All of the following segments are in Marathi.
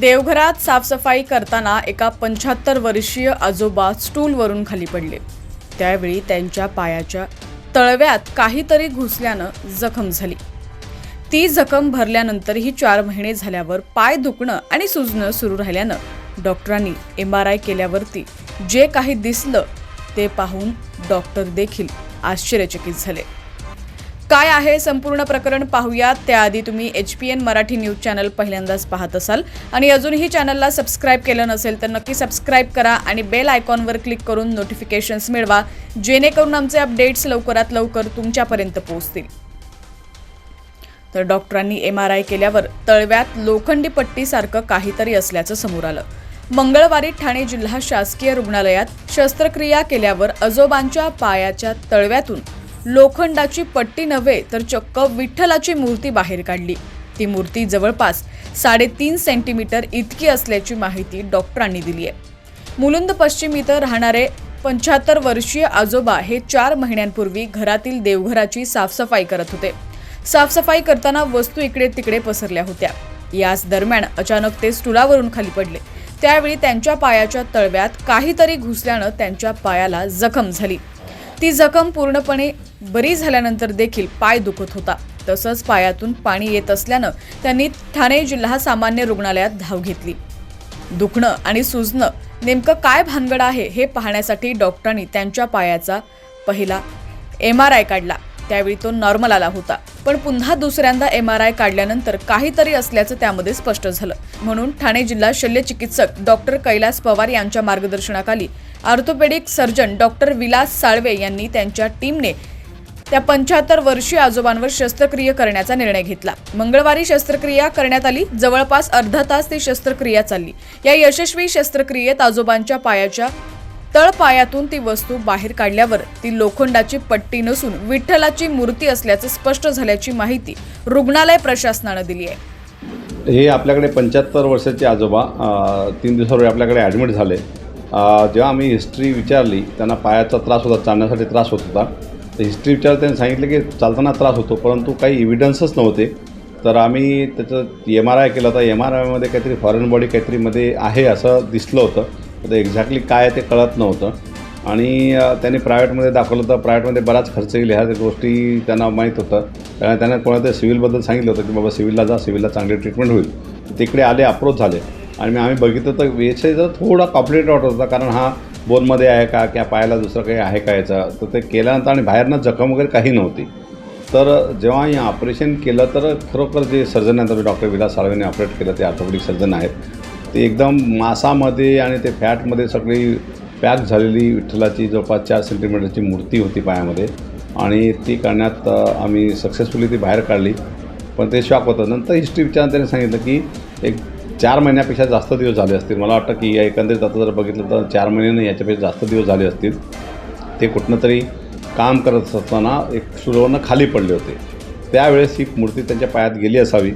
देवघरात साफसफाई करताना एका पंच्याहत्तर वर्षीय आजोबा स्टूलवरून खाली पडले. त्यावेळी त्यांच्या पायाच्या तळव्यात काहीतरी घुसल्यानं जखम झाली. ती जखम भरल्यानंतरही चार महिने झाल्यावर पाय दुखणं आणि सुजणं सुरू राहिल्यानं डॉक्टरांनी एम आर आय केल्यावरती जे काही दिसलं ते पाहून डॉक्टर देखील आश्चर्यचकित झाले. काय आहे संपूर्ण प्रकरण पाहूयात. त्याआधी तुम्ही H P N Marathi news channel पहिल्यांदाच पाहत असाल. आणि अजूनही चॅनलला सबस्क्राईब केलं नसेल तर नक्की सबस्क्राईब करा आणि बेल आयकॉनवर क्लिक करून नोटिफिकेशन्स मिळवा जेणेकरून आमचे अपडेट्स लवकरात लवकर तुमच्यापर्यंत पोहोचतील. तर डॉक्टरांनी एम आर आय केल्यावर तळव्यात लोखंडी पट्टीसारखं काहीतरी असल्याचं समोर आलं. मंगळवारी ठाणे जिल्हा शासकीय रुग्णालयात शस्त्रक्रिया केल्यावर आजोबांच्या पायाच्या तळव्यातून लोखंडाची पट्टी नव्हे तर चक्क विठ्ठलाची मूर्ती बाहेर काढली. ती मूर्ती जवळपास साडेतीन सेंटीमीटर इतकी असल्याची माहिती डॉक्टरांनी दिली आहे. मुलुंद पश्चिम इथं राहणारे पंच्याहत्तर वर्षीय आजोबा हे चार महिन्यांपूर्वी घरातील देवघराची साफसफाई करत होते. साफसफाई करताना वस्तू इकडे तिकडे पसरल्या होत्या. याच दरम्यान अचानक ते स्टुलावरून खाली पडले. त्यावेळी त्यांच्या पायाच्या तळव्यात काहीतरी घुसल्यानं त्यांच्या पायाला जखम झाली. ती जखम पूर्णपणे बरी झाल्यानंतर देखील पाय दुखत होता. तसंच पायातून पाणी येत असल्यानं त्यांनी ठाणे जिल्हा सामान्य रुग्णालयात धाव घेतली. दुखणं आणि सुजणं नेमकं काय भानगड आहे हे पाहण्यासाठी डॉक्टरांनी त्यांच्या पायाचा पहिला एम आर आय काढला. त्यावेळी तो नॉर्मल आला होता. पण पुन्हा दुसऱ्यांदा एम आर आय काढल्यानंतर काहीतरी असल्याचं त्यामध्ये स्पष्ट झालं. म्हणून ठाणे जिल्हा शल्यचिकित्सक डॉक्टर कैलास पवार यांच्या मार्गदर्शनाखाली orthopaedic surgeon doctor Vilas Salve यांनी त्यांच्या टीमने त्या पंच्याहत्तर वर्षीय आजोबांवर शस्त्रक्रिया करण्याचा निर्णय घेतला. मंगळवारी शस्त्रक्रिया करण्यात आली. जवळपास अर्धा तास ती शस्त्रक्रिया चालली. या यशस्वी शस्त्रक्रियेत आजोबांच्या पायाच्या तळपायातून ती वस्तू बाहेर काढल्यावर ती लोखंडाची पट्टी नसून विठ्ठलाची मूर्ती असल्याचं स्पष्ट झाल्याची माहिती रुग्णालय प्रशासनानं दिली आहे. हे आपल्याकडे पंच्याहत्तर वर्षाचे आजोबा तीन दिवसापूर्वी आपल्याकडे ॲडमिट झाले. जेव्हा आम्ही हिस्ट्री विचारली त्यांना पायाचा त्रास होता चालण्यासाठी त्रास होत होता. तर हिस्ट्री विचार त्यांनी सांगितलं की चालताना त्रास होतो परंतु काही इव्हिडन्सच नव्हते. तर आम्ही त्याचं एम आर आय केलं होता. एम आर आयमध्ये काहीतरी फॉरेन बॉडी काहीतरीमध्ये आहे असं दिसलं होतं. तर एक्झॅक्टली काय ते कळत नव्हतं. आणि त्यांनी प्रायव्हेटमध्ये दाखवलं तर प्रायव्हेटमध्ये बराच खर्च येईल. ह्या गोष्टी त्यांना माहीत होतं. कारण त्यांना कोणातरी सिव्हिलबद्दल सांगितलं होतं की बाबा सिव्हिलला जा सिव्हिलला चांगली ट्रीटमेंट होईल. तिकडे आले अप्रोच झाले. आणि मग आम्ही बघितलं तर विषय जर थोडा कॉम्प्लिकेट वाटत होता कारण हा बोनमध्ये आहे का किंवा पायाला दुसरं काही आहे का याचा तर ते केल्यानंतर आणि बाहेरनं जखम वगैरे काही नव्हती. तर जेव्हा हे ऑपरेशन केलं तर खरोखर जे सर्जन आहेत डॉक्टर विलास साळवेने ऑपरेट केलं ते ऑर्थोपेडिक सर्जन आहेत. ते एकदम मासामध्ये आणि ते फॅटमध्ये सगळी पॅक झालेली विठ्ठलाची जवळपास चार सेंटीमीटरची मूर्ती होती पायामध्ये. आणि ती काढण्यात आम्ही सक्सेसफुली ती बाहेर काढली. पण ते शॉक होतं. नंतर हिस्ट्री विचारून त्यांनी सांगितलं की एक चार महिन्यापेक्षा जास्त दिवस झाले असतील. मला वाटतं की या एकंदरीत आता जर बघितलं तर चार महिन्याने याच्यापेक्षा जास्त दिवस झाले असतील. ते कुठनं तरी काम करत असताना एक सुरवणं खाली पडले होते. त्यावेळेस ही मूर्ती त्यांच्या पायात गेली असावी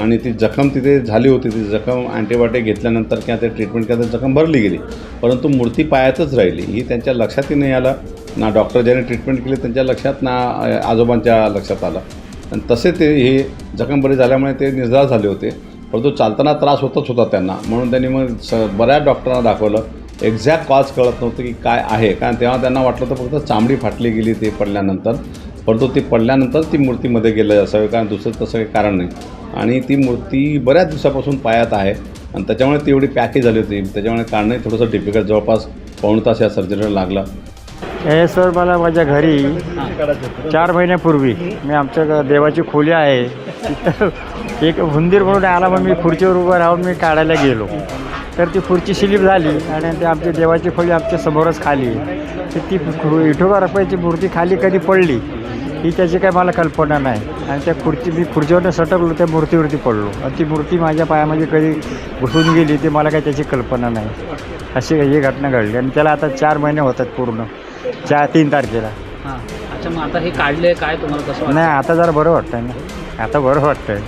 आणि ती जखम तिथे झाली होती. ती जखम अँटीबायोटिक घेतल्यानंतर किंवा ते ट्रीटमेंट केल्यानंतर तर जखम भरली गेली. परंतु मूर्ती पायातच राहिली. ही त्यांच्या लक्षातही नाही आलं. ना डॉक्टर ज्याने ट्रीटमेंट केली त्यांच्या लक्षात ना आजोबांच्या लक्षात आलं. आणि तसे ते हे जखम बरी झाल्यामुळे ते निर्धार झाले होते. परंतु चालताना त्रास होतच होता त्यांना. म्हणून त्यांनी मग स बऱ्याच डॉक्टरांना दाखवलं. एक्झॅक्ट कॉज कळत नव्हतं की काय आहे. कारण तेव्हा त्यांना वाटलं तर फक्त चामडी फाटली गेली ते पडल्यानंतर. परंतु ती पडल्यानंतर ती मूर्तीमध्ये गेलं असावी. कारण दुसरं तसं काही कारण नाही. आणि ती मूर्ती बऱ्याच दिवसापासून पायात आहे. आणि त्याच्यामुळे ती एवढी पॅकेज झाली होती. त्याच्यामुळे काढणंही थोडंसं डिफिकल्ट जवळपास पाऊण तास या सर्जरीला लागला. हे सर मला माझ्या घरी चार महिन्यापूर्वी मी आमच्या देवाची खोली आहे. तिथं एक हुंदीर म्हणून आला मग मी खुर्चीवर उभं राहून मी काढायला गेलो. तर ती खुर्ची स्लिप झाली आणि ते आमची देवाची खोली आमच्या समोरच खाली. तर ती विठोबा रुपयाची मूर्ती खाली कधी पडली ही त्याची काही मला कल्पना नाही. आणि त्या खुर्ची मी खुर्चीवरनं सटकलो त्या मूर्तीवरती पडलो. आणि ती मूर्ती माझ्या पायामध्ये कधी घुसून गेली ती मला काही त्याची कल्पना नाही. अशी ही घटना घडली आणि त्याला आता चार महिने होतात पूर्ण. चार तीन तारखेला. हां. अच्छा मग आता हे काढले काय तुम्हाला कसं नाही आता जरा बरं वाटतंय ना. आता बरं वाटतंय.